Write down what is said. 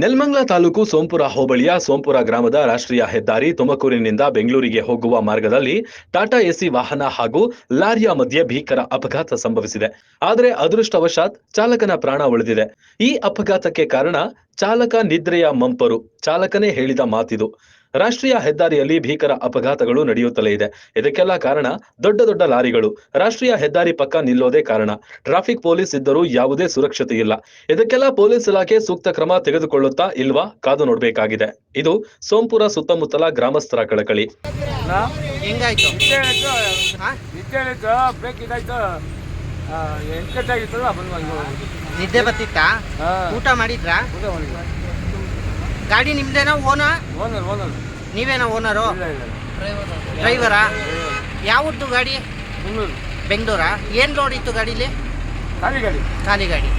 ನೆಲಮಂಗಲ ತಾಲೂಕು ಸೋಂಪುರ ಹೋಬಳಿಯ ಸೋಂಪುರ ಗ್ರಾಮದ ರಾಷ್ಟ್ರೀಯ ಹೆದ್ದಾರಿ ತುಮಕೂರಿನಿಂದ ಬೆಂಗಳೂರಿಗೆ ಹೋಗುವ ಮಾರ್ಗದಲ್ಲಿ ಟಾಟಾ ಎಸಿ ವಾಹನ ಹಾಗೂ ಲಾರಿಯ ಮಧ್ಯೆ ಭೀಕರ ಅಪಘಾತ ಸಂಭವಿಸಿದೆ. ಆದರೆ ಅದೃಷ್ಟವಶಾತ್ ಚಾಲಕನ ಪ್ರಾಣ ಉಳಿದಿದೆ. ಈ ಅಪಘಾತಕ್ಕೆ ಕಾರಣ ಚಾಲಕ ನಿದ್ರೆಯ ಮಂಪರು. ಚಾಲಕನೇ ಹೇಳಿದ ಮಾತಿದು. ರಾಷ್ಟ್ರೀಯ ಹೆದ್ದಾರಿಯಲ್ಲಿ ಭೀಕರ ಅಪಘಾತಗಳು ನಡೆಯುತ್ತಲೇ ಇದೆ. ಇದಕ್ಕೆಲ್ಲ ಕಾರಣ ದೊಡ್ಡ ದೊಡ್ಡ ಲಾರಿಗಳು. ರಾಷ್ಟ್ರೀಯ ಹೆದ್ದಾರಿ ಪಕ್ಕ ನಿಲ್ಲೋದೇ ಕಾರಣ. ಟ್ರಾಫಿಕ್ ಪೊಲೀಸ್ ಇದ್ದರೂ ಯಾವುದೇ ಸುರಕ್ಷತೆ ಇಲ್ಲ. ಇದಕ್ಕೆಲ್ಲ ಪೊಲೀಸ್ ಇಲಾಖೆ ಸೂಕ್ತ ಕ್ರಮ ತೆಗೆದುಕೊಳ್ಳುತ್ತಾ ಇಲ್ವಾ ಕಾದು ನೋಡಬೇಕಾಗಿದೆ. ಇದು ಸೋಂಪುರ ಸುತ್ತಮುತ್ತಲ ಗ್ರಾಮಸ್ಥರ ಕಳಕಳಿ. ನಿದ್ದೆ ಬರ್ತಿತ್ತಾ? ಊಟ ಮಾಡಿದ್ರಾ? ಊಟ ಗಾಡಿ ನಿಮ್ದೇನಾ ಓನರ್? Owner owner. ನೀವೇನಾ ಓನರು? ಇಲ್ಲ ಇಲ್ಲ ಡ್ರೈವರಾ ಯಾವತ್ತು ಗಾಡಿ? ಬೆಂಗಳೂರು. ಬೆಂಗಳೂರಾ? ಏನು ರೋಡ್ ಇತ್ತು ಗಾಡೀಲಿ? ಖಾಲಿ ಗಾಡಿ. ಖಾಲಿ ಗಾಡಿ.